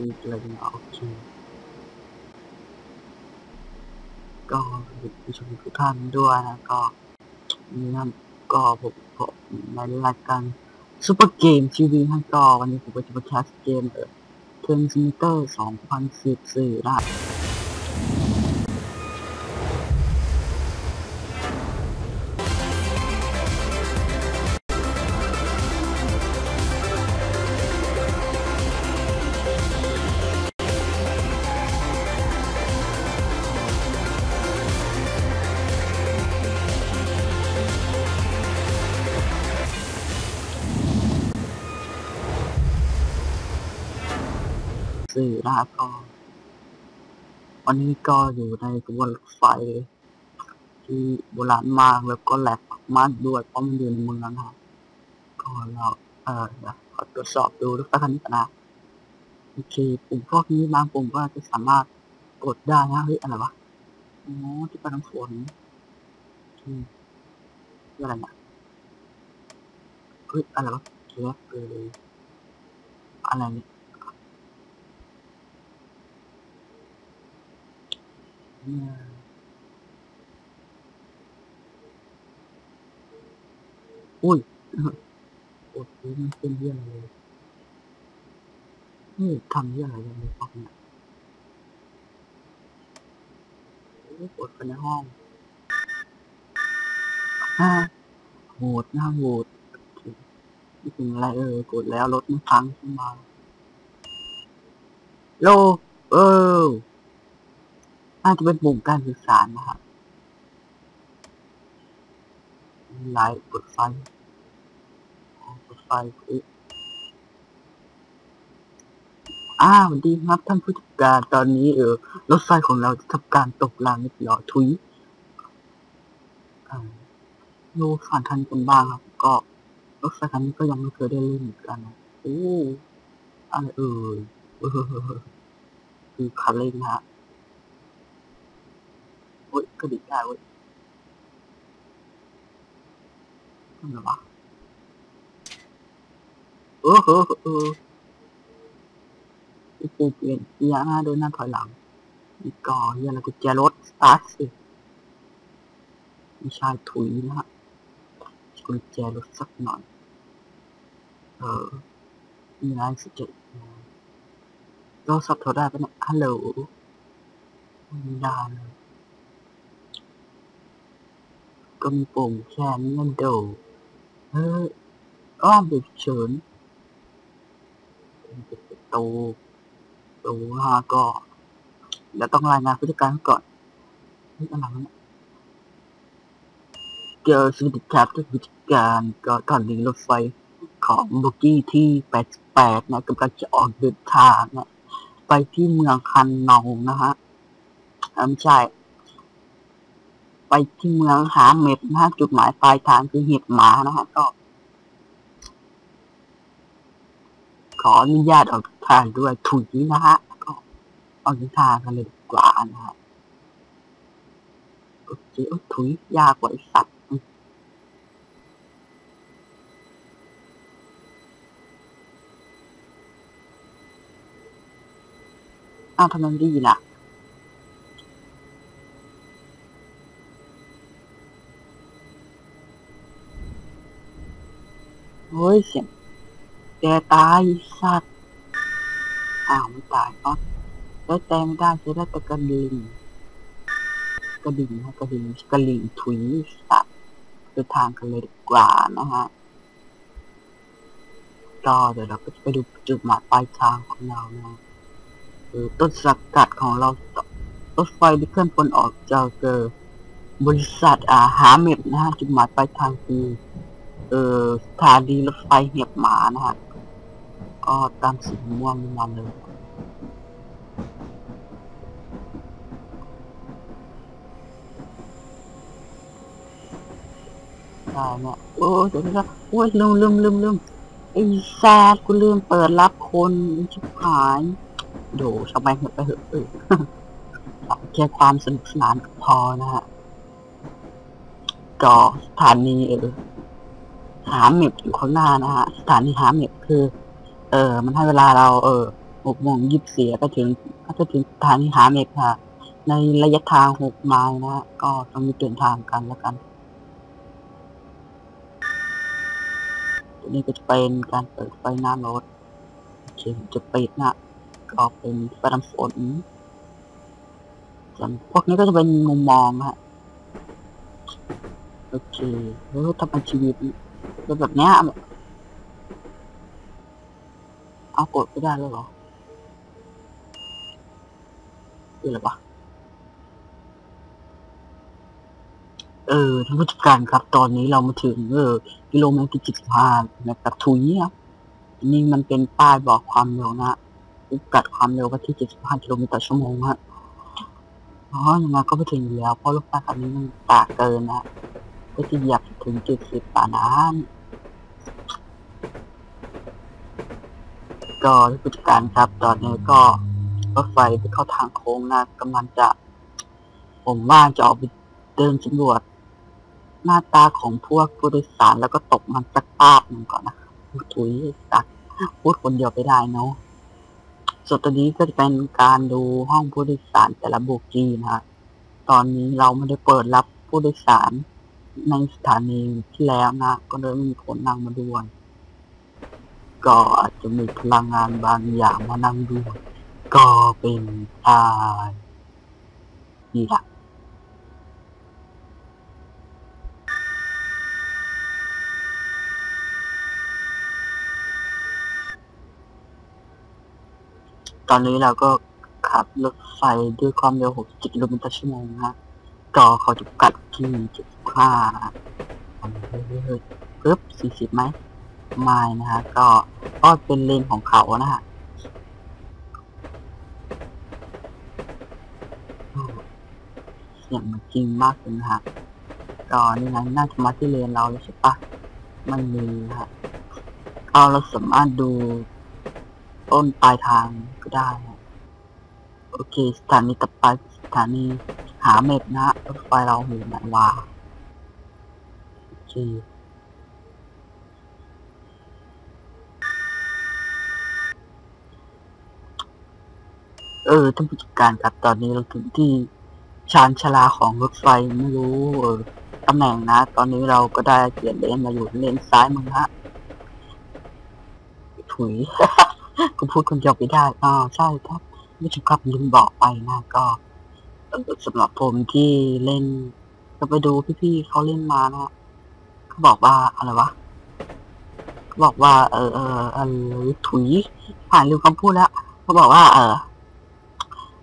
อีกเลยนะโอเคก็ผู้ชมทุกท่านด้วยนะก็นี่นะก็ผมผมในรายการซูเปอร์เกมทีวีนก็วันนี้ผมจะมาแคสเกมเออเทนซิเตอร์2014นะ สื่อนะครับก็วันนี้ก็อยู่ในกระบวนรไฟ ที่โบราณมากแล้วก็แหลกมากด้วยเพราะมันอยู่ในเมืองนะครับก็เราเออขอตรวจสอบดูรถไฟคันนี้นะโอเคปุ่มพวกนี้บางปุ่มก็จะสามารถกดได้นะเฮ้ยอะไรวะอ๋อที่ปน้ำฝนอืออะไรนี่ยเฮ้ยอะไรวะเทียบเลยอะไรเนี่ย เนี่ยอุ้ยโอ้โหมันเป็นเรื่องไรเลยนี่ทำเรื่องไรกันในห้องเนี่ยโอ้ยกดไปในห้องฮ่าโหดหน้าโหดนี่เป็นอะไรเออกดแล้วรถมันพังขึ้นมาโล น่าจะเป็นปุ่มการสื่อสารนะครับไลท์กดไฟกดไฟอุ๊ยอ้าวสวัสดีครับท่านผู้จัดการตอนนี้เออรถไฟของเราจะทำการตกรางเรียบร้อยทุยดูผ่านทันกันบ้างครับ ก็รถไฟคันนี้ก็ยังไม่เคยได้เล่นเหมือนกันนะโอ้อะไรเอ่ยเออคือคันเร่งนะฮะ อ้ยกระดิกได้เว้ยทำไมวะเออเออเอออีกเปลี่ยนเกียร์หน้าเดินหน้าถอยหลัง อีกก่อเฮียอะไรกุญแจรถสตาร์ทสิไม่ใช่ถุยนะฮะกุญแจรถสักหน่อย เออมีอะไรสิเจ็ดโทรศัพท์โทรได้ปะเนี่ยฮัลโหลไม่ได้เลย ก็มีปุ่มแค่นี้มันโดเฮ้ยอ้อมเด็กเฉินเป็นประตูตูฮะก็เดี๋ยวต้องรายงานผู้จัดการก่อนนี่อะไรเนี่ยเจอสวัสดิครับท่านผู้จัดการก็ตอนนี้รถไฟของโบกี้ที่ 88 นะกำลังจะออกเดินทางนะไปที่เมืองคันนองนะฮะอ่าไม่ใช่ ไปที่เมืองหาเม็ดนะฮะจุดหมายปลายทางคือเห็ดหมานะฮะก็ ขออนุญาตออกทางด้วยถุยนะฮะก็ออกทางกันเลยดีกว่านะฮะโอเคโอ้ยถุยยากกว่าไอสัตว์อ้าวทำไมดีล่ะ เฮ้ยเสียงแกตายสัตว์อ้าวไม่ตายก็แล้วแต่ไม่ได้จะได้แต่กระดิ่งกระดิ่งนะกระดิ่งกระดิ่งถุยสัตว์เดินทางกันเลยดีกว่านะฮะก็เดี๋ยวเราก็จะไปดูจุดหมายปลายทางของเรานะคือต้นสังกัดของเรารถไฟที่เคลื่อนพลออกจากเกิดบริษัทอาหาเม็ดนะฮะจุดหมายปลายทางคือ เออสถานีรถไฟเหียบหมานะฮะ ก็ตามสีม่วงมาเลยได้เนี่ยโอ้ยเดี๋ยวนะโอ้ยลืมลืมลืมลืมไอ้แซดกูลืมเปิดรับคนชิบหายโดชาวบ้านเหอะไปเหอะเออแค่ความสนุกสนานพอนะฮะก็สถานีเออ หาเม็ดอยู่ข้างหน้านะฮะสถานีหาเม็ดคือ เออมันให้เวลาเราเออหกโมงยี่สิบสี่ก็ถึงก็จะถึงสถานีหาเมฆค่ะ ในระยะทางหกไมล์นะฮะก็ต้องมีเดินทางกันแล้วกันตัวนี้ก็จะเป็นการเปิดไฟหน้ารถโอเคจะปิดนะก็เป็นไฟดำฝนส่วนพวกนี้ก็จะเป็นมุมมองฮะโอเคแล้วทำเป็นชีวิต แบบเนี้ยเอากดไม่ได้แล้วเหรอคืออะไรวะเออท่านผู้จัดการครับ ตอนนี้เรามาถึงเออกิโลเมตรที่เจ็ดสิบห้านะครับถุยครับนี่มันเป็นป้ายบอกความเร็วนะพิกัดความเร็วก็ที่เจ็ดสิบห้ากิโลเมตรต่อชั่วโมงฮะอ๋อยังไงก็ไปถึงอยู่แล้ว เพราะรถไฟคันนี้มันตากเกินนะ ก็จะเหยียบถึงจุดสิบป่านั้นก็ท่านผู้จัดการครับ ตอนนี้ก็รถไฟไปเข้าทางโค้งนะกำลังจะ ผมว่าจะออกไปเดินสำรวจ หน้าตาของพวกผู้โดยสารแล้วก็ตกมันสักปาบหนึ่งก่อนนะครับถุยสักพูดคนเดียวไปได้เนาะส่วนตอนนี้ก็จะเป็นการดูห้องผู้โดยสารแต่ละโบกี้นะฮะตอนนี้เราไม่ได้เปิดรับผู้โดยสาร ในสถานีที่แล้วนะ ก็เลยไม่มีคนนั่งมาด้วย ก็อาจจะมีพลังงานบางอย่างมานั่งด้วย ก็เป็นอ่านี่ละตอนนี้เราก็ขับรถไฟด้วยความเร็ว 60กิโลเมตรต่อชั่วโมงนะ ฮะก็เขาจะกัดที่75นะเฮ้ยๆปึ๊บ40ไหมไม่นะฮะก็ก็เป็นเลนของเขานะฮะเสียงมันจริงมากเลยนะฮะก็นี่นะน่าจะมาที่เลนเราแล้วใช่ปะไม่มีนะฮะก็เราสามารถดูต้นปลายทางก็ได้ โอเค สถานีต่อไปสถานี หาเม็ดนะรถไฟเราอยู่ไหนวะโอเคเออท่านผู้จัดการครับตอนนี้เราถึงที่ชานชลาของรถไฟไม่รู้เออตำแหน่งนะ ตอนนี้เราก็ได้เปลี่ยนเลนมาอยู่เลนซ้ายมือฮะถุยก็พูดคนเดียวไปได้อ่าใช่ครับไม่ถึงกับลืมบอกไปนะก็ สำหรับผมที่เล่นก็ไปดูพี่ๆเขาเล่นมานะเขาบอกว่าอะไรวะเขาบอกว่า เออเออเออถุยผ่านลืมคำพูดแล้วเขาบอกว่า เออ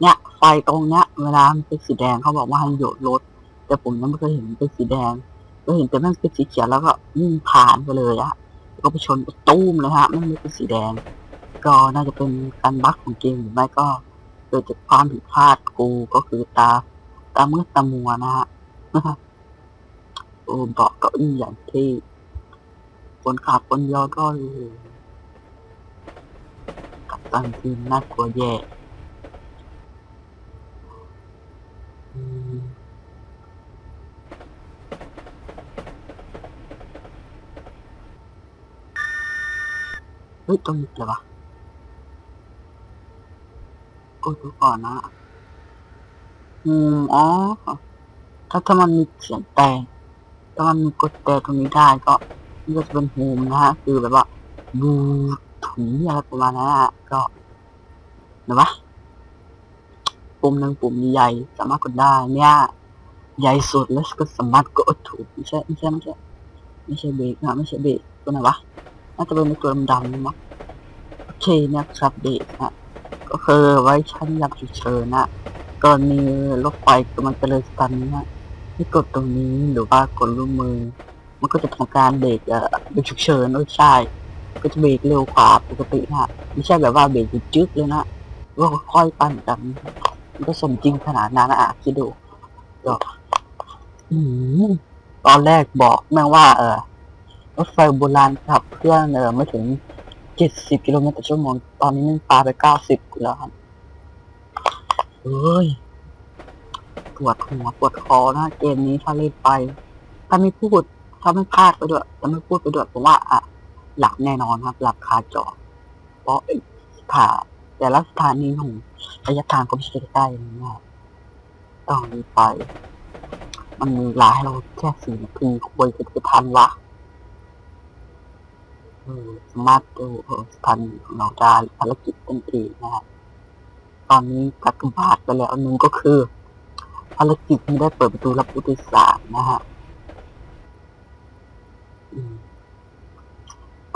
เนี่ยไฟตรงเนี้ยเวลามันเป็นสีแดงเขาบอกว่าให้โยดรถ แต่ผมยังไม่เคยเห็นเป็นสีแดงก็เห็นแต่มันเป็นสีเขียวแล้วก็วิ่งผ่านไปเลยอะก็ไปชนตู้มเลยฮะไม่ได้เป็นสีแดง ก็น่าจะเป็นการบั๊กของเกมหรือไม่ก็ กิดจากความผิดพลาดกูก็คือตา ตามืดตามัวนะฮะโอ้เบาะเก้าอี้อย่างที่คนขับคนเดียวก็เลยกับตันทีมน่ากลัวแย่เฮ้ยตรงนี้เลยวะ กดดูก่อนนะอืมอ๋อถ้าถ้ามันมีเสียงแต่ถ้ามันมีกดแต่ตรงนี้ได้ก็นี่ก็จะเป็นโฮมนะฮะคือแบบว่าดูถุยอะไรประมาณนั้นฮะก็เห็นปะปุ่มหนึ่งปุ่มใหญ่สามารถกดได้เนี่ยใหญ่สุดแล้วก็สามารถกดถูกไม่ใช่ไม่ใช่ไม่ใช่ไม่ใช่เบรกนะไม่ใช่เบรกตัวไหนวะน่าจะเป็นตัวดำๆนี่มั้งโอเคเนี่ยครับเบรกนะ ก็คือไว้ใช้นยามฉุกเฉินนะกรณีรถไฟกำลังจะเลยสถานีนะให้กดตรงนี้หรือว่ากดลูกมือ มันก็จะทำการเบรกเอ่อเบรกฉุกเฉินโอ้ใช่ ก็จะเบรกเร็วกว่าปกตินะไม่ใช่แบบว่าเบรกจึ๊กเลยนะว่าค่อยๆปั่นกันมันก็สมจริงขนาดนั้นนะอะคิดดูก็อืมตอนแรกบอกแม่งว่า เออรถไฟโบราณขับเคลื่อนเออไม่ถึง เจ็ดสิบกิโลเมตรต่อชั่วโมง ตอนนี้มันปาไปเก้าสิบแล้วครับเอ้ย ปวดหัวปวดคอนะ เกมนี้ถ้าเล่นไป ถ้าไม่พูด ถ้าไม่พลาดไปด้วย ถ้าไม่พูดไปด้วยผมว่าอะหลับแน่นอนครับ หลับคาจอ เพราะไอ้าแต่ละสถานีของระยะทางก็ไม่ใช่ใกล้ๆนะต้องรีบไป มันมีเวลาให้เราแค่สี่นาทีคุยกันจะทันวะ มารถดูเออสถานีของเราภารกิจเป็นทีนะฮะตอนนี้กักบาทไปแล้วหนึ่งก็คือภารกิจที่ได้เปิดประตูรับผู้โดยสารนะฮะ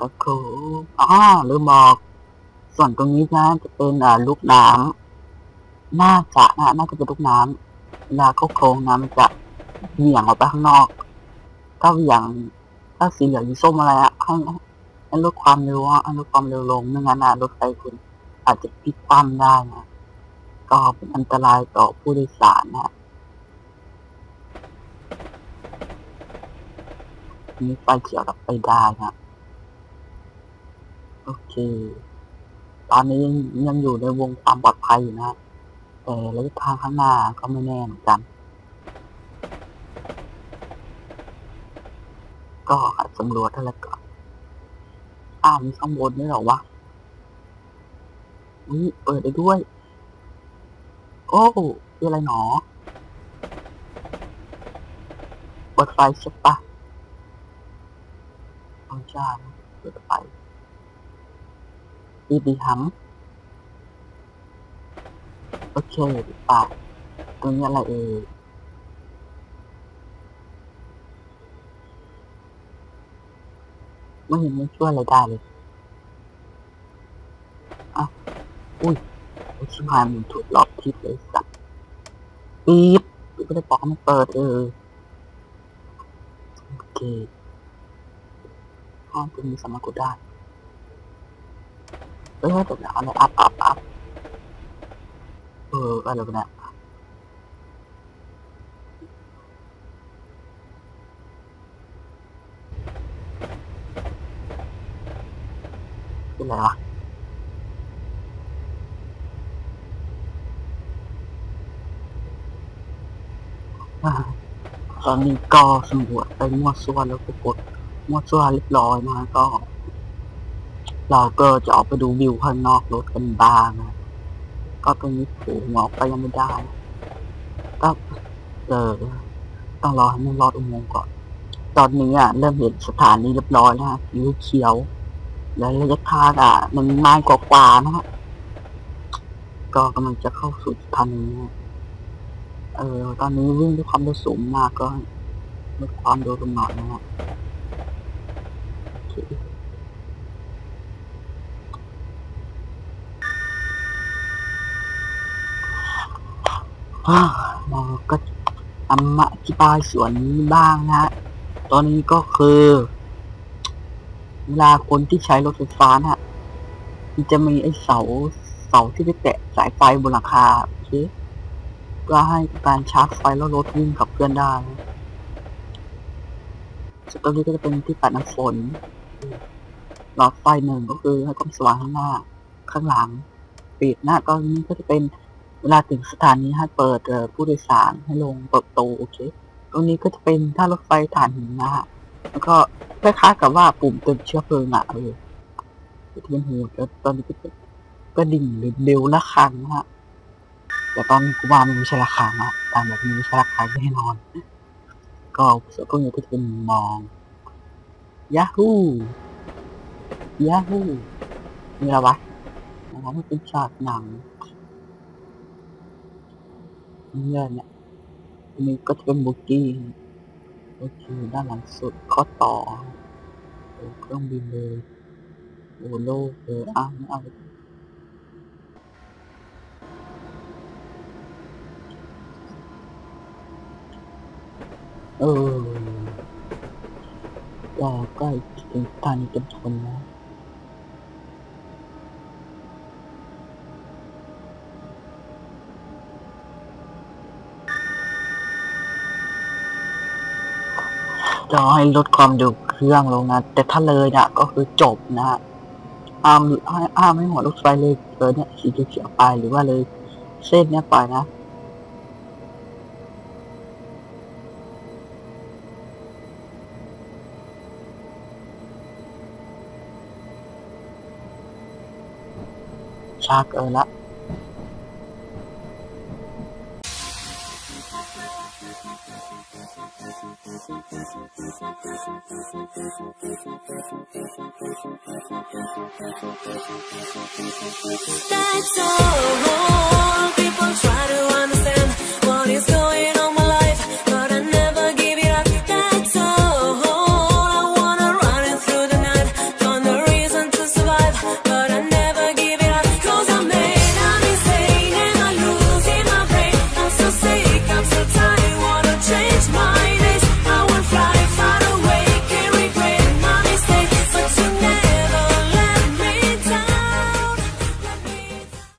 ก็คืออ๋อลืมอกส่วนตรงนี้นะจะเป็นอ่าลูกน้ำน่าจะนะน่าจะเป็นลูกน้ำเวลาเข้าโครงน้ำจะเหวี่ยงออกไปข้างนอก ถ้าเหวี่ยงถ้าสีเหลืองสีส้มอะไรอะให้ ลดความเร็วอะให้ลดความเร็วลงไม่งั้นรถไฟคุณอาจจะพลิกคว่ำได้นะก็เป็นอันตรายต่อผู้โดยสารนะมีไฟเขียวดับไปได้นะโอเค ตอนนี้ยังอยู่ในวงความปลอดภัยอยู่นะแต่ระยะทางข้างหน้าก็ไม่แน่เหมือนกัน ก็สำรวจแล้วก็ อ้ามีข้างบนด้วยเหรอวะนี่เปิดได้ด้วย โอ้คืออะไรหนอเปิดไฟใช่ปะเอาจ้าเปิดไฟดีดีหังโอเคป่ะตรงนี้อะไรเอ่ย ไม่เห็นมันช่วยอะไรได้เลยอะอุ้ยอ้ชิบหายมันถูกหลอกทิศเลยสัตว์ปี๊บก็ได้บอกมันเปิดเออโอเคห้องตรงนี้สามารถกดได้เอ้ยแต่เดี๋ยวเอาอะไรอัพอัพอัพเอออะไรวะเนี่ย เป็นไรวะอ่าตอนนี้ก็สำรวจไปมั่วซั่วแล้วก็กดมั่วซั่วเรียบร้อยนะก็ เราก็จะออกไปดูวิวข้างนอกรถกันบ้างนะก็ตรงนี้ผูกออกไปยังไม่ได้ก็เออต้องรอให้มันรอดอุโมงค์ก่อน ตอนนี้อะเริ่มเห็นสถานีเรียบร้อยนะฮะสีเขียว แล้วระยะทางอะมันม้กกว่านะฮะก็กำลังจะเข้าสู่สถานีนะเออตอนนี้วิ่งด้วยความเร็วสูงมากก็ลดความเร็วลงหน่อยนะฮะโอเราก็ทำมาอธิบายส่วนนี้บ้างนะฮะ ตอนนี้ก็คือ เวลาคนที่ใช้รถไฟฟ้านะฮะมันจะมีไอ้เสาเสาที่ไปแตะสายไฟบนหลังคาโอเคเพื่อให้การชาร์จไฟแล้วรถวิ่งขับเคลื่อนได้สตรงนี้ก็จะเป็นที่ปัดน้ำฝนหลอดไฟหนึ่งก็คือให้ความสว่างข้างหน้า ข้างหลังปิดหน้าก็นี้ก็จะเป็นเวลาถึงสถานีให้เปิดผู้โดยสารให้ลงเปิดประตูโอเค ตรงนี้ก็จะเป็นท่ารถไฟฐานหินนะฮะ ก็คล้ายๆกับว่าปุ่มเติมเชื้อเพลิงอะเออที่เป็นหูแล้วตอนนี้ก็เป็ดิ่งหรือเบลละคังนะฮะแต่ตอนกูว่ามันไม่ใช่ราคาอะตามแบบนี้ไม่ใช่ราคาแน่นอน ก็ส่วนพวกนี้ก็จะเป็นมองยาฮูยาฮูมีอะไรวะอ๋อมันเป็นฉากหนังเนี่ยเนี่ยอันนี้ก็จะเป็นบุกี้ ก็คือด้านหลังสุดข้อต่อโอ้เครื่องบินเลยโอโลเลยอ้าวไม่เอาเออก็ใกล้ถึงสถานีกันชนแล้ว จะให้ลดความดุเครื่องลงนะ แต่ถ้าเลยนี่ยก็คือจบนะฮะอ้ามอ้ามให้หัวรถไฟเลยเลยเนี่ยสีเขียวไปหรือว่าเลยเส้นเนี่ยไปนะช้าเกินละ That's all.